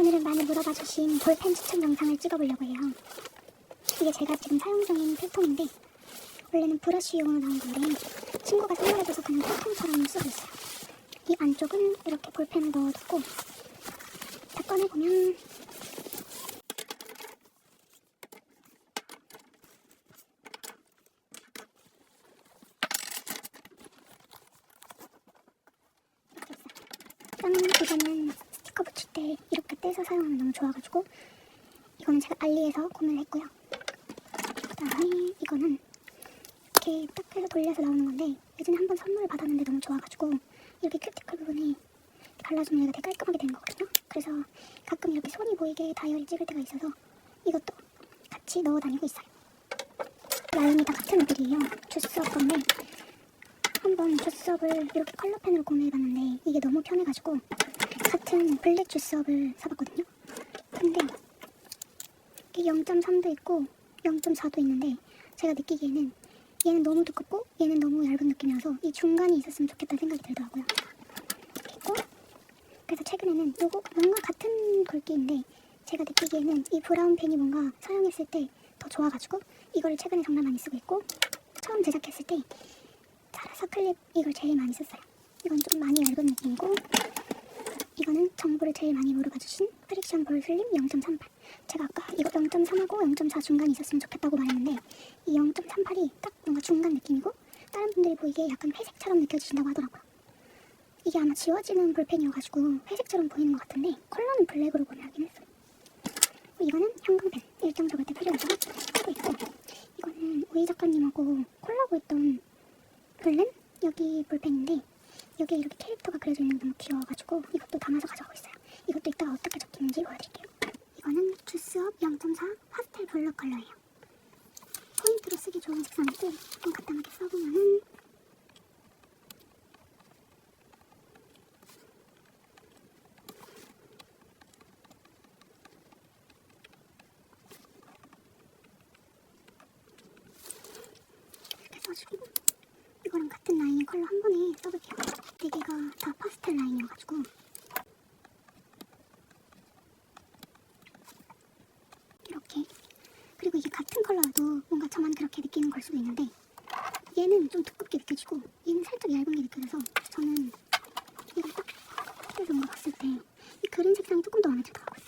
오늘은 많이 물어봐 주신 볼펜 추천 영상을 찍어보려고 해요. 이게 제가 지금 사용 중인 필통인데 원래는 브러쉬용으로 나온 건데 친구가 선물해줘서 그냥 필통처럼 쓰고 있어요. 이 안쪽은 이렇게 볼펜을 넣어두고 다 꺼내보면 이렇게! 이거는 스티커 붙일 때 이렇게 떼서 사용하면 너무 좋아가지고 이거는 제가 알리에서 구매를 했고요. 그다음에 이거는 이렇게 딱 해서 돌려서 나오는 건데 예전에 한 번 선물을 받았는데 너무 좋아가지고 이렇게 큐티클 부분이 발라주면 얘가 되게 깔끔하게 되는 거거든요. 그래서 가끔 이렇게 손이 보이게 다이어리 찍을 때가 있어서 이것도 같이 넣어 다니고 있어요. 라인이 다 같은 애들이에요. 주스업 건데 한번 주스업을 이렇게 컬러펜으로 구매해봤는데 이게 너무 편해가지고 같은 블랙 주스업을 사봤거든요. 근데 이게 0.3도 있고 0.4도 있는데 제가 느끼기에는 얘는 너무 두껍고 얘는 너무 얇은 느낌이라서 이 중간이 있었으면 좋겠다는 생각이 들더라고요. 그리고 그래서 최근에는 요거 뭔가 같은 굵기인데 제가 느끼기에는 이 브라운 펜이 뭔가 사용했을 때 더 좋아가지고 이거를 최근에 정말 많이 쓰고 있고 처음 제작했을 때 자라사 클립 이걸 제일 많이 썼어요. 이건 좀 많이 얇은 느낌이고 이거는 정보를 제일 많이 물어봐 주신 프릭션 볼 슬림 0.38 제가 아까 이거 0.3하고 0.4 중간이 있었으면 좋겠다고 말했는데 이 0.38이 딱 뭔가 중간 느낌이고 다른 분들이 보이기에 약간 회색처럼 느껴지신다고 하더라고요. 이게 아마 지워지는 볼펜이어가지고 회색처럼 보이는 것 같은데 컬러는 블랙으로 구매하긴 했어요. 이거는 형광펜 일정 적을 때 필요해서 쓰고 있고 이거는 오이 작가님하고 콜라보 했던 블렌 여기 볼펜인데 여기에 이렇게 캐릭터가 그려져 있는 게 너무 귀여워가지고 이것도 담아서 가져가고 있어요. 이것도 이따가 어떻게 적히는지 보여드릴게요. 이거는 주스업 0.4 파스텔 블러 컬러예요. 포인트로 쓰기 좋은 색상이고 좀 간단하게 써보면은 이렇게 써주고 이거랑 같은 라인의 컬러 한 번에 써볼게요. 라인이어가지고 이렇게 그리고 이게 같은 컬러라도 뭔가 저만 그렇게 느끼는 걸 수도 있는데 얘는 좀 두껍게 느껴지고 얘는 살짝 얇은 게 느껴져서 저는 이걸 딱 뭔가 봤을 때 이 그린 색상이 조금 더 마음에 들더라고요.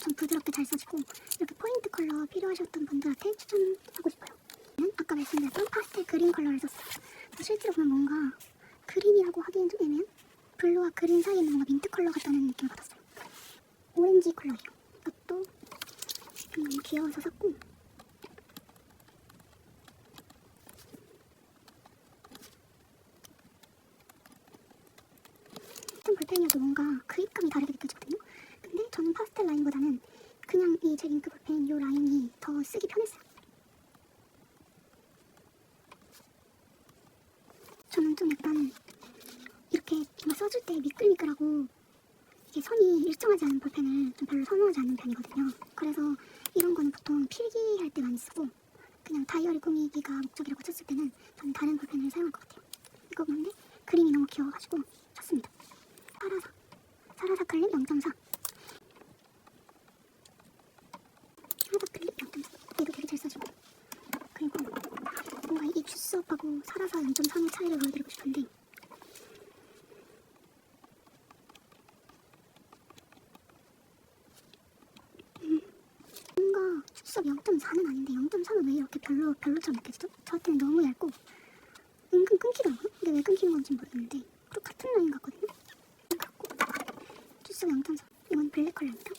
엄청 부드럽게 잘 써지고 이렇게 포인트 컬러 필요하셨던 분들한테 추천하고 싶어요. 아까 말씀드렸던 파스텔 그린 컬러를 썼어요. 실제로 보면 뭔가 그린이라고 하기엔 좀 애매한 블루와 그린 사이에 뭔가 민트 컬러 같다는 느낌을 받았어요. 오렌지 컬러예요. 이것도 너무 귀여워서 샀고 같은 볼펜이어도 뭔가 그립감이 다르게 느껴지거든요. 저는 파스텔 라인보다는 그냥 이 제 잉크 볼펜 이 라인이 더 쓰기 편했어요. 저는 좀 약간 이렇게 뭔가 써줄 때 미끌미끌하고 이게 선이 일정하지 않은 볼펜을 좀 별로 선호하지 않는 편이거든요. 그래서 이런 거는 보통 필기할 때 많이 쓰고 그냥 다이어리 꾸미기가 목적이라고 쳤을 때는 저는 다른 볼펜을 사용할 것 같아요. 이거 보는데 그림이 너무 귀여워가지고 샀습니다. 사라사 사라사 클립 0.4 사라사 클립 0.4 얘도 되게 잘 써지고 그리고 뭔가 이 사라사 0.3의 차이를 보여드리고 싶은데 음, 뭔가 주스업 0.4는 아닌데 0.3은 왜 이렇게 별로 별로처럼 느껴지죠? 저한테는 너무 얇고 은근 끊기더라고요. 근데 왜 끊기는 건지 모르겠는데 또 같은 라인 같거든요. 같고 주스 0.4 이건 블랙 컬러입니다.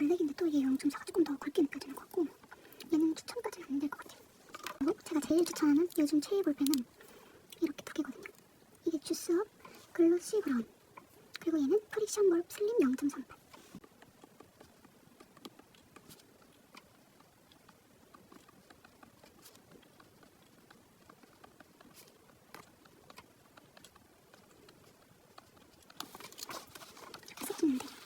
블랙인데 또 이게 0.4가 조금 더 굵게 느껴지는 것 같고 얘는 추천까지는 안 될 것 같아요. 그리고 제가 제일 추천하는 요즘 최애 볼펜은 이렇게 두 개거든요. 이게 주스업 글로시 브라운 그리고 얘는 프리션 몰 슬림 0.38 했었는데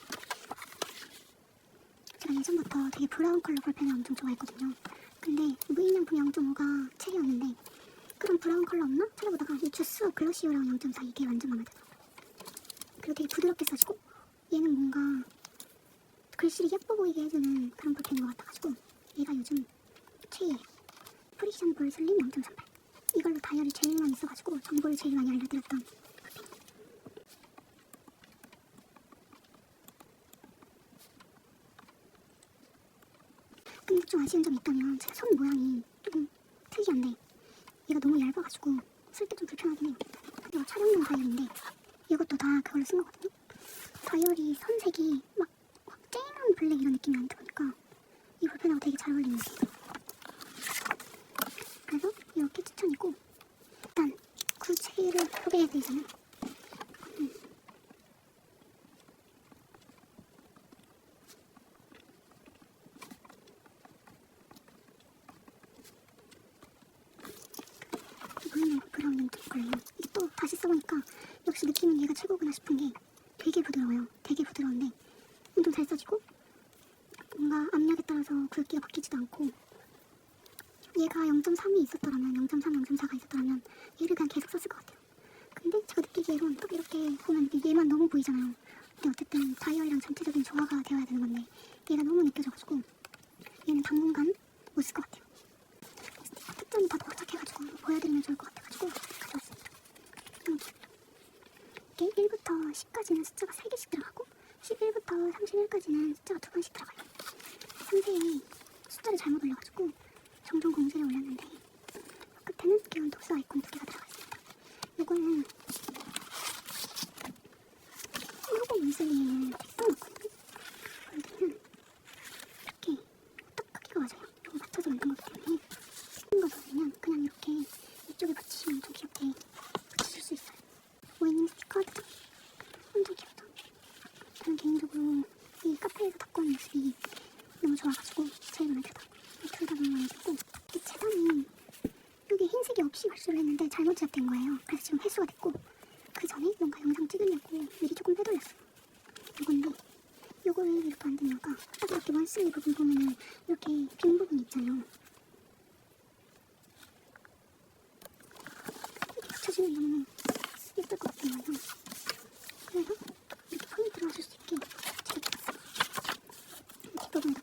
예전부터 되게 브라운 컬러 볼펜을 엄청 좋아했거든요. 근데 무인양품 0.5가 최애였는데 그런 브라운 컬러 없나? 찾아보다가 이 주스 글로시 브라운 0.4 이게 완전 마음에 들어요. 그리고 되게 부드럽게 써지고 얘는 뭔가 글씨를 예뻐 보이게 해주는 그런 볼펜인 것 같아가지고 얘가 요즘 최애예요. 프리션 볼 슬림 0.38 이걸로 다이어리 제일 많이 써가지고 정보를 제일 많이 알려드렸던 근데 좀 아쉬운 점이 있다면 제손 모양이 조금 특이한데 얘가 너무 얇아가지고 쓸 때 좀 불편하긴 해요. 이거 촬영용 다이어리인데 이것도 다 그걸로 쓴 거거든요. 다이어리 선색이 막, 막 쨍한 블랙 이런 느낌이 안 들어오니까 이 볼펜하고 되게 잘 어울리는 것 같아요. 그래서 이렇게 추천이고 일단 구체를 소개해드리자면 음. 이거는 브라운 연두 거예요. 이게 또 다시 써보니까 역시 느낌은 얘가 최고구나 싶은 게 되게 부드러워요. 되게 부드러운데 엄청 잘 써지고 뭔가 압력에 따라서 굵기가 바뀌지도 않고 얘가 0.3이 있었더라면 0.3, 0.4가 있었더라면 얘를 그냥 계속 썼을 것 같아요. 근데 제가 느끼기에는 딱 이렇게 보면 얘만 너무 보이잖아요. 근데 어쨌든 다이어리랑 전체적인 조화가 되어야 되는 건데 얘가 너무 느껴져가지고 얘는 당분간 못 쓸 것 같아요. 특전이 다 도착해가지고 보여드리면 좋을 것 같아가지고. 음. 이게 1부터 10까지는 숫자가 3개씩 들어가고 11부터 31까지는 숫자가 2번씩 들어가요. 상세히 숫자를 잘못 올려가지고 정정 공지를 올렸는데 끝에는 귀여운 독서 아이콘 두 개가 들어가 있습니다. 이거는 일곱 문슬리에 써놨거 혹시 말수를 했는데 잘못 제압된 거예요. 그래서 지금 회수가 됐고 그 전에 뭔가 영상 찍으려고 미리 조금 빼돌렸어요. 이건데 요거를 이렇게 만든 이유가 딱 이렇게 원숭이 부분 보면은 이렇게 빈 부분 있잖아요. 이렇게 붙여주면 너무 예쁠 것 같은 거예요. 그래서 이렇게 포인트를 하실 수 있게 제가 뒷부분도